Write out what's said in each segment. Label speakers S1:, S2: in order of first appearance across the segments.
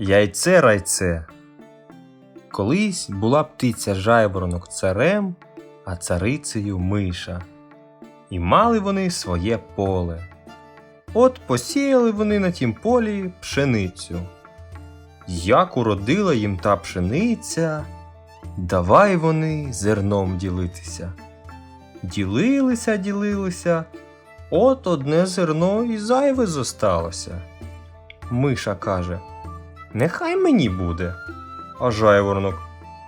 S1: Яйце райце. Колись була птиця жайворонок царем, а царицею миша. І мали вони своє поле. От посіяли вони на тім полі пшеницю. Як уродила їм та пшениця, давай вони зерном ділитися. Ділилися, ділилися, от одне зерно і зайве зосталося. Миша каже: Нехай мені буде. А жайворонок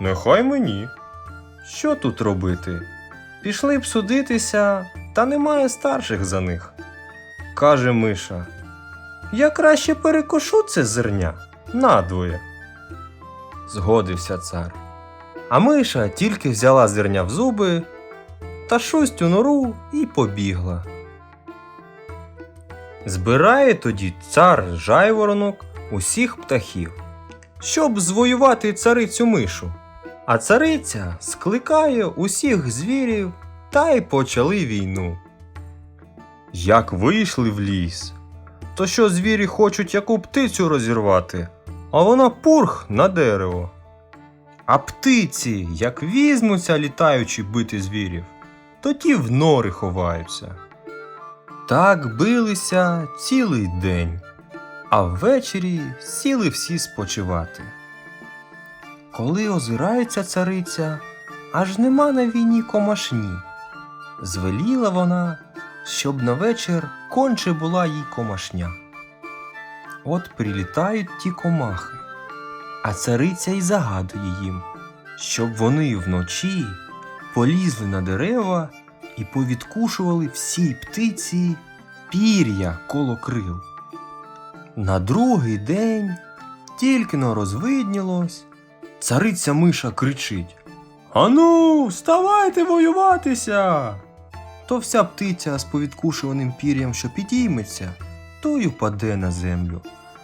S1: Нехай мені. Що тут робити? Пішли б судитися, та немає старших за них. Каже Миша. Я краще перекошу це зерня надвоє. Згодився цар. А Миша тільки взяла зерня в зуби та шусть у нору і побігла. Збирає тоді цар жайворонок усіх птахів, щоб звоювати царицю мишу. А цариця скликає усіх звірів та й почали війну. Як вийшли в ліс, то що звірі хочуть яку птицю розірвати, а вона пурх на дерево. А птиці, як візьмуться літаючи бити звірів, то ті в нори ховаються. Так билися цілий день, а ввечері сіли всі спочивати. Коли озирається цариця, аж нема на війні комашні. Звеліла вона, щоб на вечір конче була їй комашня. От прилітають ті комахи, а цариця й загадує їм, щоб вони вночі полізли на дерева і повідкушували всій птиці пір'я коло крил. На другий день тільки но розвиднілось, цариця миша кричить Ану, вставайте воюватися. То вся птиця з повідкушуваним пір'ям, що підійметься, то й упаде на землю,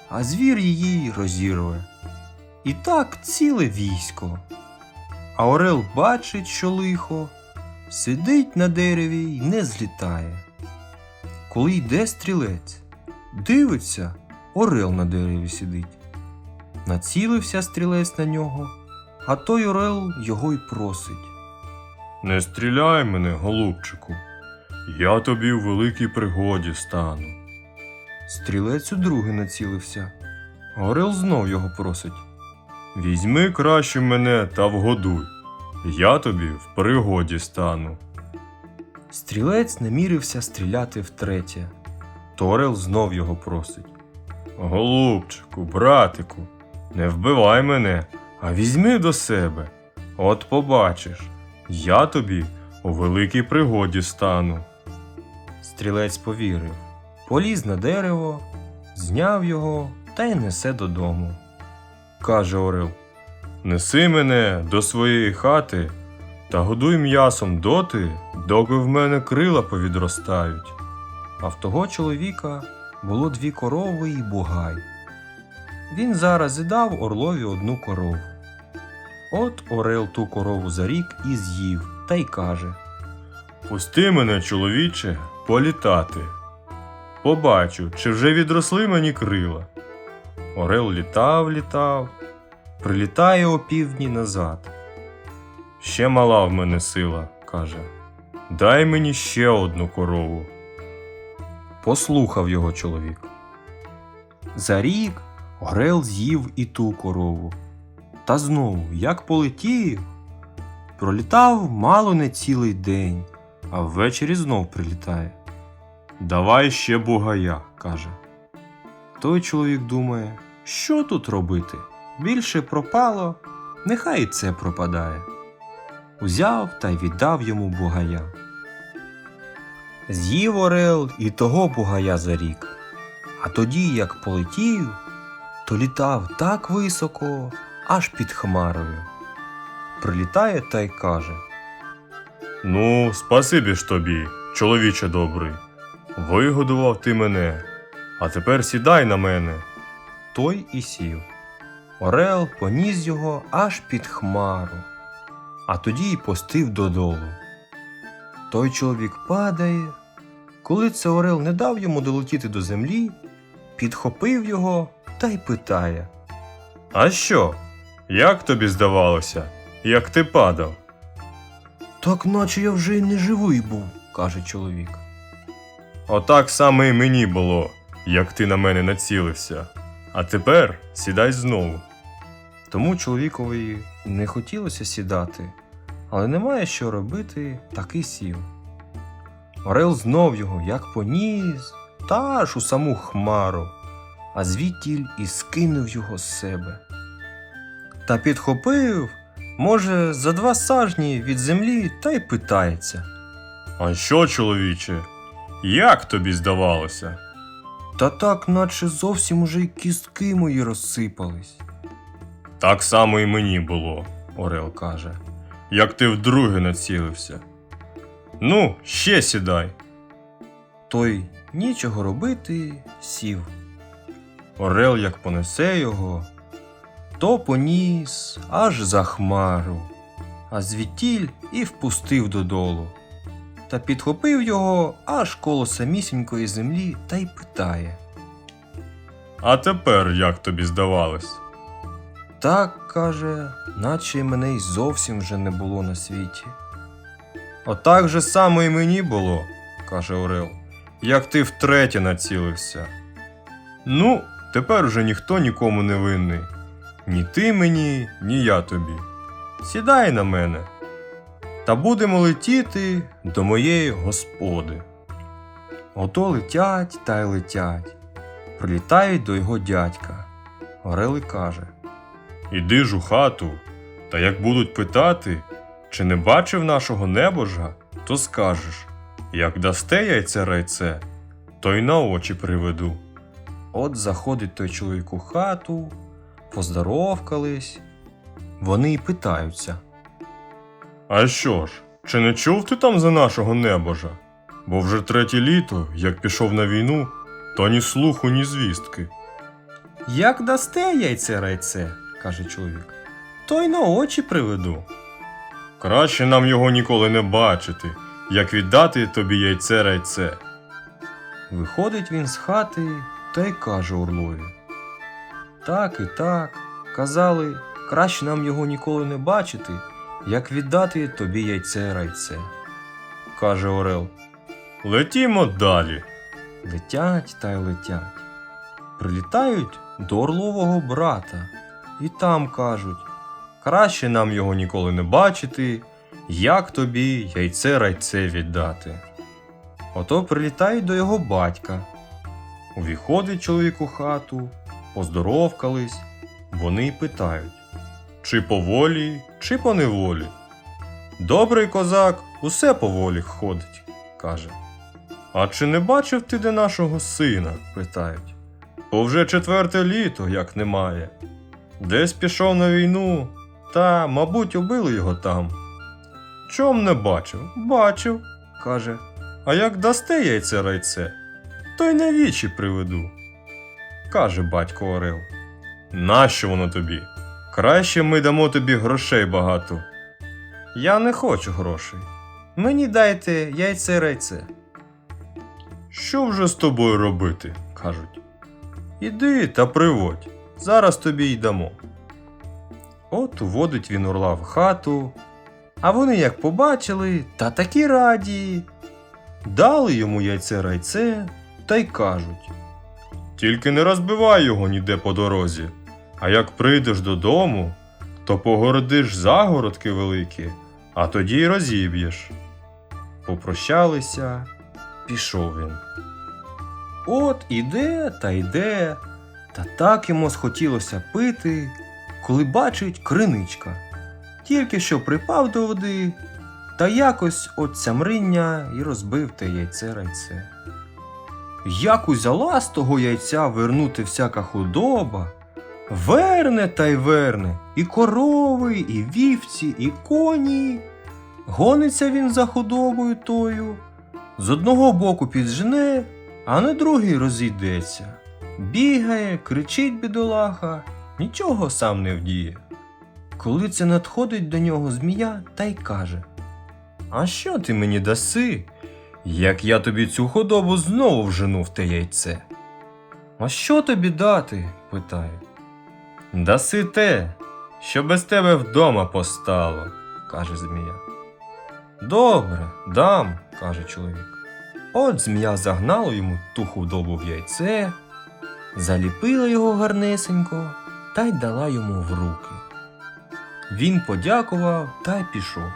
S1: а звір її розірве. І так ціле військо. А Орел бачить, що лихо, сидить на дереві й не злітає. Коли йде стрілець, дивиться, Орел на дереві сидить. Націлився стрілець на нього, а той Орел його й просить.
S2: Не стріляй мене, голубчику. Я тобі в великій пригоді стану.
S1: Стрілець удруге націлився. Орел знов його просить.
S2: Візьми краще мене та вгодуй. Я тобі в пригоді стану.
S1: Стрілець намірився стріляти втретє. То Орел знов його просить.
S2: Голубчику, братику, не вбивай мене, а візьми до себе. От побачиш, я тобі у великій пригоді стану.
S1: Стрілець повірив, поліз на дерево, зняв його та й несе додому. Каже Орел.
S2: Неси мене до своєї хати та годуй м'ясом доти, доки в мене крила повідростають.
S1: А в того чоловіка було дві корови і бугай. Він зараз і дав орлові одну корову. От Орел ту корову за рік і з'їв та й каже
S2: Пусти мене, чоловіче, політати. Побачу, чи вже відросли мені крила.
S1: Орел літав, літав, прилітає опівдні назад.
S2: Ще мала в мене сила, каже. Дай мені ще одну корову.
S1: Послухав його чоловік. За рік Орел з'їв і ту корову. Та знову, як полетів, пролітав мало не цілий день, а ввечері знов прилітає.
S2: Давай ще бугая.
S1: каже. Той чоловік думає, що тут робити? Більше пропало, нехай це пропадає. Узяв та й віддав йому бугая. З'їв Орел і того бугая за рік. А тоді, як полетів, то літав так високо, аж під хмарою. Прилітає та й каже
S2: Ну, спасибі ж тобі, чоловіче добрий. Вигодував ти мене, а тепер сідай на мене.
S1: той і сів. Орел поніс його аж під хмару, а тоді й постив додолу. Той чоловік падає. Коли це Орел не дав йому долетіти до землі, підхопив його та й питає
S2: А що? Як тобі здавалося, як ти падав?
S1: Так наче я вже й не живий був, каже чоловік.
S2: Отак саме і мені було, як ти на мене націлився. А тепер сідай знову.
S1: Тому чоловікові не хотілося сідати, але немає що робити, так і сів. Орел знов його як поніс, та аж у саму хмару, а звідтіль і скинув його з себе. Та підхопив, може, за два сажні від землі та й питається.
S2: А що, чоловіче? Як тобі здавалося?
S1: Та так, наче зовсім уже й кістки мої розсипались,
S2: Так само і мені було,
S1: Орел каже.
S2: як ти вдруге націлився. Ну, ще сідай.
S1: Той нічого робити сів. Орел як понесе його, то поніс аж за хмару, а звідтіль і впустив додолу. Та підхопив його аж коло самісінької землі та й питає.
S2: А тепер як тобі здавалось?
S1: Так, каже, наче мене й зовсім вже не було на світі. Отак же само і мені було, каже Орел, як ти втретє націлився.
S2: Ну, тепер уже ніхто нікому не винний. Ні ти мені, ні я тобі. Сідай на мене. Та будемо летіти до моєї господи.
S1: Ото летять та й летять. Прилітають до його дядька. Орел і каже.
S2: Іди ж у хату, та як будуть питати, чи не бачив нашого небожа, то скажеш, як дасте яйце райце, то й на очі приведу.
S1: От заходить той чоловік у хату, поздоровкались. Вони й питаються.
S2: А що ж, чи не чув ти там за нашого небожа? Бо вже третє літо, як пішов на війну, то ні слуху, ні звістки.
S1: Як дасте яйце райце, каже чоловік, то й на очі приведу.
S2: Краще нам його ніколи не бачити, як віддати тобі яйце райце.
S1: Виходить він з хати та й каже Орлові. Так і так, казали, краще нам його ніколи не бачити, як віддати тобі яйце райце. Каже Орел.
S2: Летімо далі.
S1: Летять та й летять. Прилітають до орлового брата, і там кажуть краще нам його ніколи не бачити, як тобі яйце райце віддати. Ото прилітають до його батька. Увіходить чоловік у хату, поздоровкались, вони питають
S2: Чи по волі, чи по неволі.
S1: Добрий козак усе поволі ходить, каже.
S2: А чи не бачив ти де нашого сина?
S1: Питають.
S2: Бо вже четверте літо, як немає. Десь пішов на війну, та, мабуть, убили його там. Чом не бачив? Бачив,
S1: каже.
S2: а як дасте яйце райце, то й на вічі приведу. Каже батько Орел. Нащо воно тобі? Краще ми дамо тобі грошей багато.
S1: Я не хочу грошей. Мені дайте яйце райце.
S2: Що вже з тобою робити?
S1: кажуть.
S2: Іди та приводь, зараз тобі й дамо.
S1: От уводить він орла в хату, а вони як побачили, та такі раді. Дали йому яйце райце та й кажуть.
S2: Тільки не розбивай його ніде по дорозі. А як прийдеш додому, то погородиш загородки великі, а тоді й розіб'єш.
S1: Попрощалися, пішов він. От іде та йде, та так йому схотілося пити, коли бачить криничка. Тільки що припав до води, та якось от цямриння і розбив те яйце райце. Як узяла з того яйця вернути всяка худоба, верне та й верне, і корови, і вівці, і коні. Гониться він за худобою тою, з одного боку піджене, а на другий розійдеться. Бігає, кричить бідолаха, нічого сам не вдіє. Коли це надходить до нього змія та й каже: А що ти мені даси, як я тобі цю худобу знову вжену в те яйце? А що тобі дати? питає.
S2: Даси те, що без тебе вдома постало, каже змія.
S1: Добре, дам, каже чоловік. От змія загнала йому ту худобу в яйце, заліпила його гарнесенько та й дала йому в руки. Він подякував та й пішов.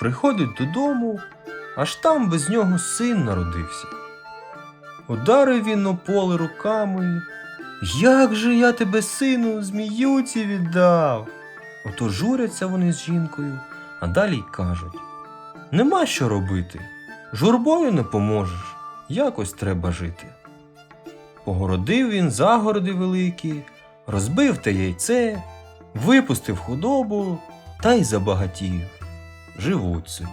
S1: Приходить додому, аж там без нього син народився. Ударив він на поле руками. Як же я тебе, сину, зміюці віддав? Ото журяться вони з жінкою, а далі й кажуть: Нема що робити, журбою не поможеш, якось треба жити. Погородив він загороди великі, розбив те яйце, випустив худобу та й забагатів. Живуть собі.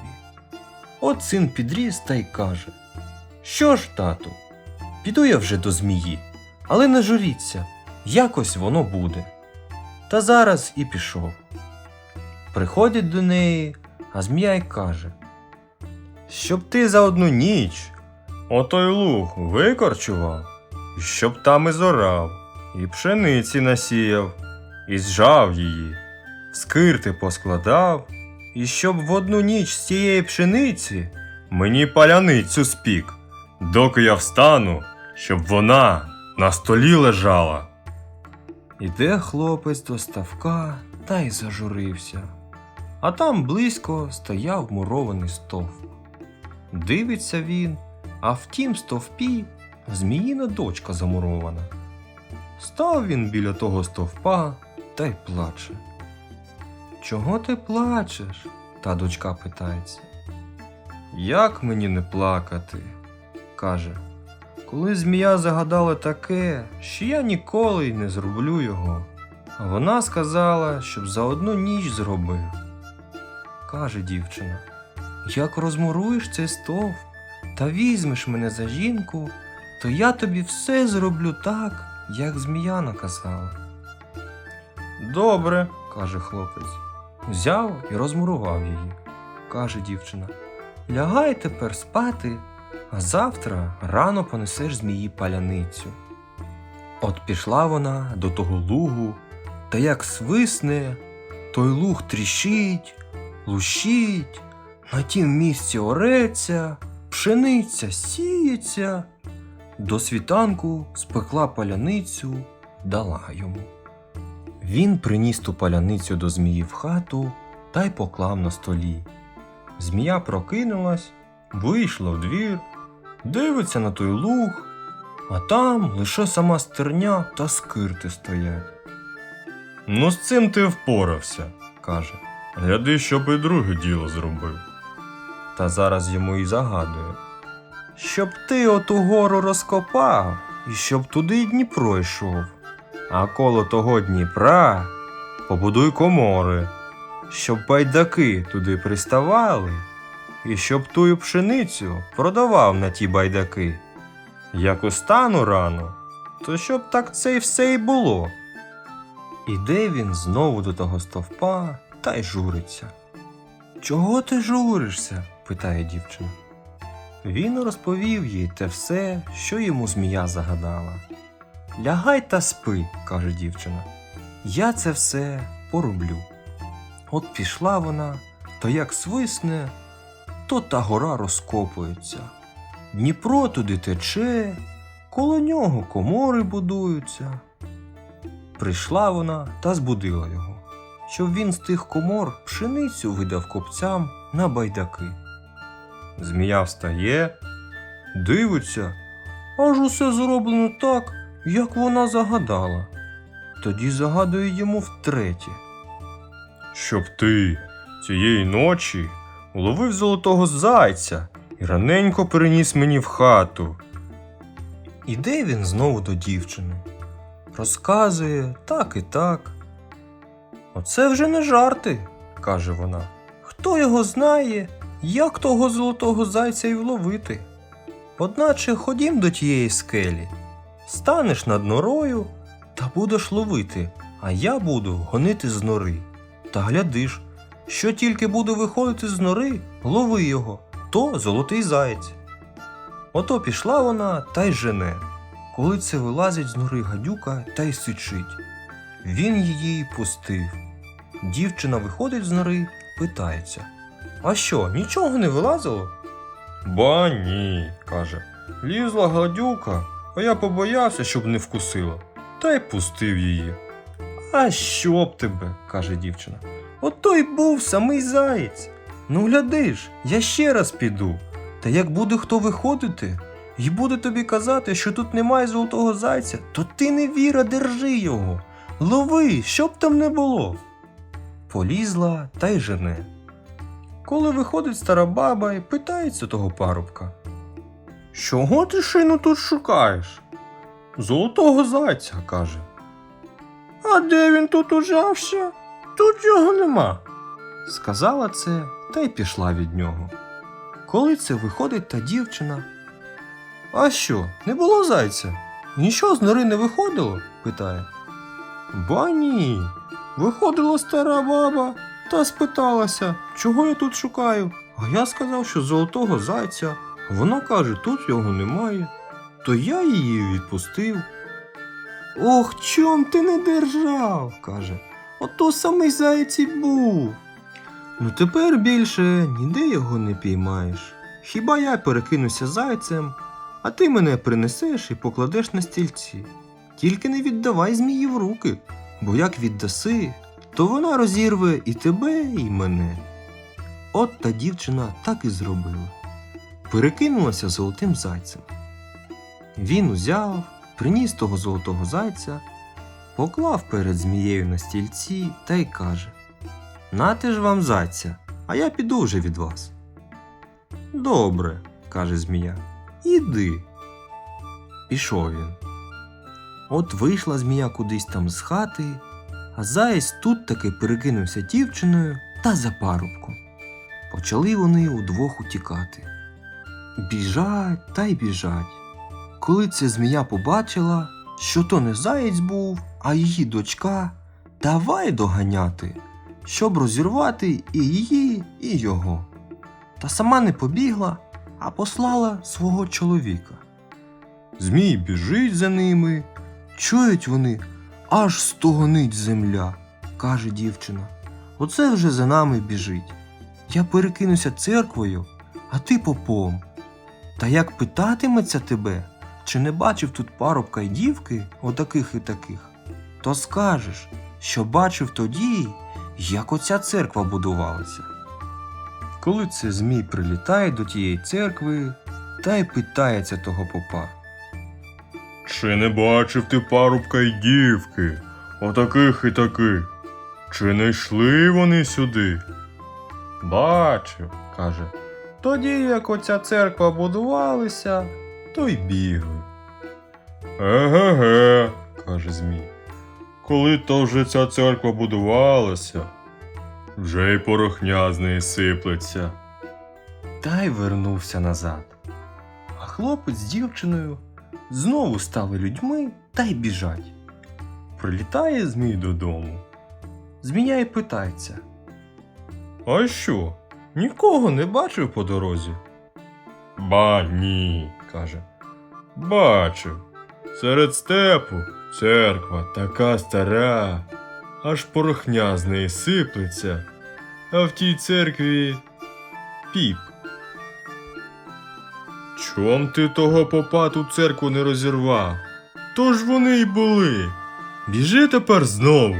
S1: От син підріс та й каже: Що ж, тату, піду я вже до змії, але не журіться, якось воно буде. Та зараз і пішов. Приходить до неї, а змія й каже: Щоб ти за одну ніч
S2: Отой луг викорчував, щоб там і зорав, і пшениці насіяв, і зжав її, скирти поскладав, і щоб в одну ніч з цієї пшениці мені паляницю спік, доки я встану, щоб вона на столі лежала.
S1: Іде хлопець до ставка та й зажурився. А там близько стояв мурований стовп. Дивиться він, а в тім стовпі зміїна дочка замурована. Став він біля того стовпа та й плаче. Чого ти плачеш? та дочка питається. Як мені не плакати? каже. Коли змія загадала таке, що я ніколи й не зроблю його. А вона сказала, щоб за одну ніч зробив. Каже дівчина, як розмуруєш цей стовп та візьмеш мене за жінку, то я тобі все зроблю так, як змія наказала. Добре, каже хлопець. Взяв і розмурував її. Каже дівчина. Лягай тепер спати, а завтра рано понесеш змії паляницю. От пішла вона до того лугу, та як свисне, той луг тріщить, лущить, на тім місці ореться, пшениця сіється. До світанку спекла паляницю, дала йому. Він приніс ту паляницю до змії в хату та й поклав на столі. Змія прокинулась, вийшла в двір, дивиться на той луг, а там лише сама стерня та скирти стоять.
S2: Ну, з цим ти впорався.
S1: каже,
S2: Гляди, щоб і друге діло зробив.
S1: та зараз йому і загадує. Щоб ти оту гору розкопав, і щоб туди Дніпро йшов. А коло того Дніпра побудуй комори, щоб байдаки туди приставали, і щоб тую пшеницю продавав на ті байдаки. Як устану рано, то щоб так це й все й було. Іде він знову до того стовпа та й журиться. Чого ти журишся? питає дівчина. Він розповів їй те все, що йому змія загадала. Лягай та спи, каже дівчина. Я це все пороблю. От пішла вона, то як свисне, то та гора розкопується. Дніпро туди тече, коло нього комори будуються. Прийшла вона та збудила його, щоб він з тих комор пшеницю видав копцям на байдаки. Змія встає, дивиться, аж усе зроблено так, як вона загадала. Тоді загадує йому втретє.
S2: Щоб ти цієї ночі уловив золотого зайця і раненько переніс мені в хату.
S1: Іде він знову до дівчини. Розказує так і так. Оце вже не жарти, каже вона. Хто його знає, як того золотого зайця й вловити? Одначе ходім до тієї скелі, станеш над норою та будеш ловити, а я буду гонити з нори. Та глядиш, що тільки буду виходити з нори, лови його, то золотий заєць. Ото пішла вона та й жене. Коли це вилазить з нори гадюка та й сичить. він її пустив. Дівчина виходить з нори, питається: А що, нічого не вилазило?
S2: Ба ні, каже. Лізла гадюка, а я побоявся, щоб не вкусила, та й пустив її.
S1: А що б тебе, каже дівчина. Ото й був самий заєць. Ну гляди ж, я ще раз піду. Та як буде хто виходити, і буде тобі казати, що тут немає золотого зайця, то ти не віра, держи його. Лови, що б там не було. Полізла та й жене. Коли виходить стара баба і питається того парубка. Чого ти шину тут шукаєш? Золотого зайця, каже. А де він тут ужався? Тут його нема. Сказала це та й пішла від нього. Коли це виходить та дівчина. А що, не було зайця? Нічого з нори не виходило? питає. Ба ні. Виходила стара баба та спиталася, чого я тут шукаю. А я сказав, що золотого зайця. Вона каже, тут його немає. То я її відпустив. Ох, чом ти не держав, каже. Ото самий заєць і був. Ну тепер більше ніде його не піймаєш. Хіба я перекинуся зайцем, а ти мене принесеш і покладеш на стільці. Тільки не віддавай змії в руки, бо як віддаси, то вона розірве і тебе, і мене. От та дівчина так і зробила. Перекинулася золотим зайцем. Він узяв, приніс того золотого зайця, поклав перед змією на стільці та й каже: Нате ж вам зайця, а я піду вже від вас. Добре, каже змія, іди. Пішов він. От вийшла змія кудись там з хати, а заєць тут таки перекинувся дівчиною та за парубком. Почали вони удвох утікати. Біжать та й біжать. Коли це змія побачила, що то не заєць був, а її дочка, давай доганяти, щоб розірвати і її, і його. Та сама не побігла, а послала свого чоловіка. Змій біжить за ними, чують вони, аж стогонить земля, каже дівчина. Оце вже за нами біжить. Я перекинуся церквою, а ти попом. Та як питатиметься тебе, чи не бачив тут парубка й дівки, отаких і таких, то скажеш, що бачив тоді, як оця церква будувалася. Коли це Змій прилітає до тієї церкви та й питається того попа.
S2: Чи не бачив ти парубка й дівки, отаких і таких? Чи не йшли вони сюди?
S1: Бачив, каже. Тоді, як оця церква будувалася, то й бігли.
S2: Еге-ге, каже Змій. Коли то вже ця церква будувалася, вже й порохня з неї сиплеться.
S1: Та й вернувся назад. А хлопець з дівчиною знову стали людьми та й біжать. Прилітає Змій додому. Змія й питається. А що? Нікого не бачив по дорозі?
S2: Ба ні, каже. Бачив. Серед степу церква така стара, аж порохня з неї сиплеться, а в тій церкві піп. Чом ти того попа ту церкву не розірвав? То ж вони й були. Біжи тепер знову.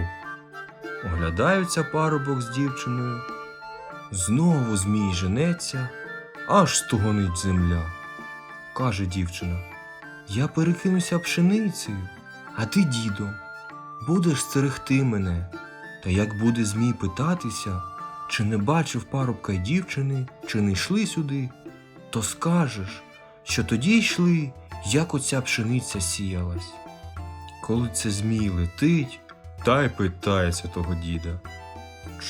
S1: Оглядаються парубок з дівчиною. Знову змій женеться, аж стогонить земля. Каже дівчина: Я перекинуся пшеницею, а ти, дідо, будеш стерегти мене. Та як буде змій питатися, чи не бачив парубка й дівчини, чи не йшли сюди, то скажеш, що тоді йшли, як оця пшениця сіялась. Коли це змій летить, та й питається того діда.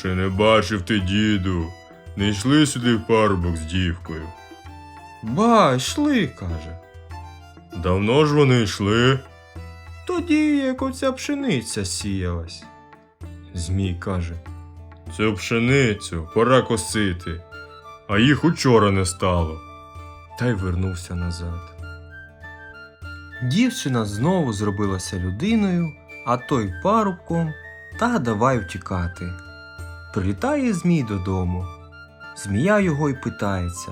S2: Чи не бачив ти, діду? Не йшли сюди в парубок з дівкою.
S1: Ба, йшли, каже.
S2: Давно ж вони йшли?
S1: Тоді, як оця пшениця сіялась. Змій каже.
S2: Цю пшеницю пора косити, а їх учора не стало.
S1: Та й вернувся назад. Дівчина знову зробилася людиною А той парубком та давай втікати. Прилітає Змій додому. Змія його й питається.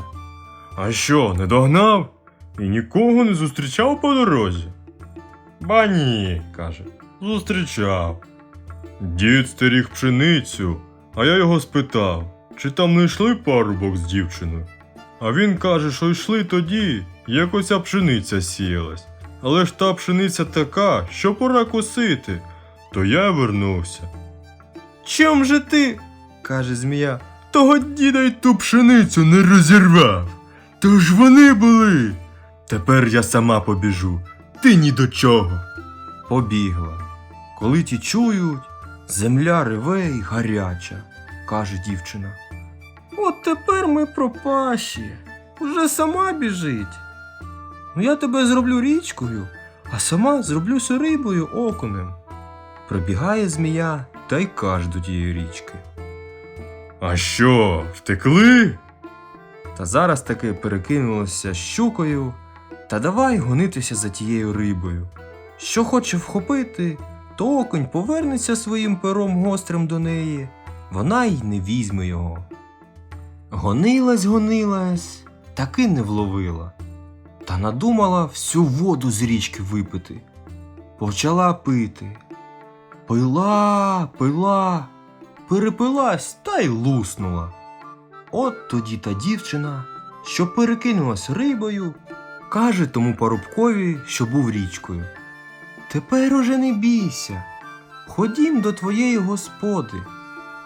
S2: А що, не догнав? І нікого не зустрічав по дорозі? Ба ні, каже, зустрічав. Дід стеріг пшеницю, а я його спитав, чи там не йшли парубок з дівчиною. А він каже, що йшли тоді, як оця пшениця сіялась. Але ж та пшениця така, що пора косити, то я вернувся.
S1: Чом же ти? каже Змія.
S2: Того діда й ту пшеницю не розірвав. То ж вони були. Тепер я сама побіжу. Ти ні до чого.
S1: Побігла. Коли ті чують, земля реве й гаряча, каже дівчина. От тепер ми пропащі. Вже сама біжить. Ну я тебе зроблю річкою, а сама зроблюся рибою окунем. Прибігає змія та й каже до тієї річки.
S2: А що, втекли?
S1: Та зараз таки перекинулося щукою, та давай гонитися за тією рибою. Що хоче вхопити, то окунь повернеться своїм пером гострим до неї, вона й не візьме його. Гонилась, гонилась, таки не вловила, та надумала всю воду з річки випити. Почала пити. Пила, пила, перепилась та й луснула. От тоді та дівчина, що перекинулась рибою, каже тому парубкові, що був річкою. Тепер уже не бійся. Ходім до твоєї господи.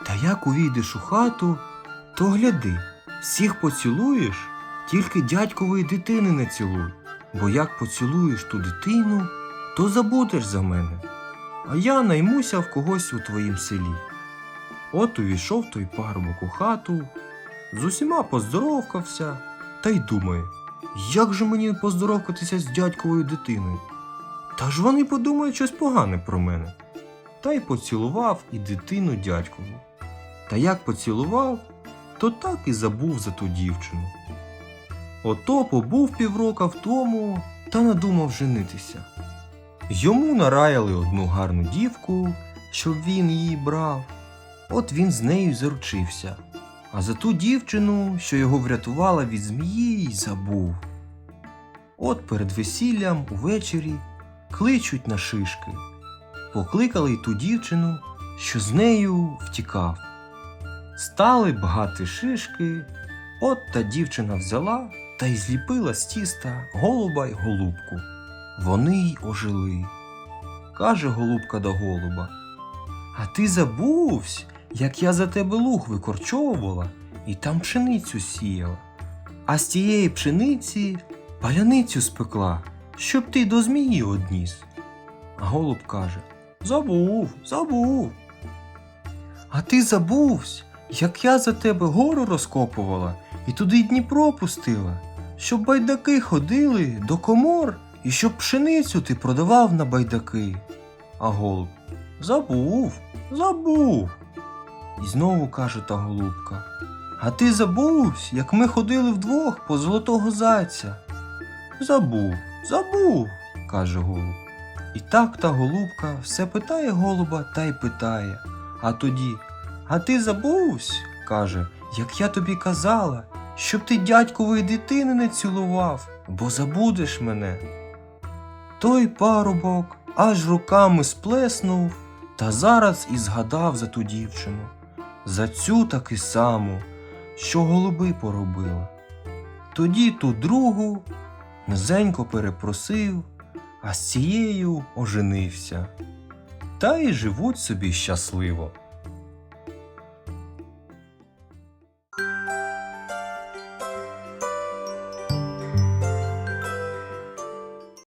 S1: Та як увійдеш у хату, то гляди, всіх поцілуєш, тільки дядькової дитини не цілуй, бо як поцілуєш ту дитину, то забудеш за мене. А я наймуся в когось у твоїм селі. От увійшов той парубок у хату, з усіма поздоровкався та й думає, як же мені поздоровкатися з дядьковою дитиною? Та ж вони подумають щось погане про мене. Та й поцілував і дитину дядькову. Та як поцілував, то так і забув за ту дівчину. Ото побув піврока в тому та надумав женитися. Йому нараяли одну гарну дівку, щоб він її брав. От він з нею заручився. А за ту дівчину, що його врятувала від змії, й забув. От перед весіллям увечері кличуть на шишки. Покликали й ту дівчину, що з нею втікав. Стали багати шишки, от та дівчина взяла та й зліпила з тіста голуба й голубку. Вони й ожили. Каже голубка до голуба. А ти забувсь, як я за тебе луг викорчовувала і там пшеницю сіяла. А з тієї пшениці паляницю спекла, щоб ти до змії одніс. А голуб каже Забув, забув. А ти забувсь, як я за тебе гору розкопувала і туди Дніпро пустила, щоб байдаки ходили до комор і щоб пшеницю ти продавав на байдаки. А голуб Забув, забув. І знову каже та голубка. А ти забувсь, як ми ходили вдвох по золотого зайця. Забув, забув, каже голуб. І так та голубка все питає голуба та й питає. А тоді, а ти забувсь, каже, як я тобі казала, щоб ти дядькової дитини не цілував, бо забудеш мене. Той парубок аж руками сплеснув та зараз і згадав за ту дівчину, за цю таки саму, що голуби поробила. Тоді ту другу низенько перепросив, а з цією оженився. Та й живуть собі щасливо.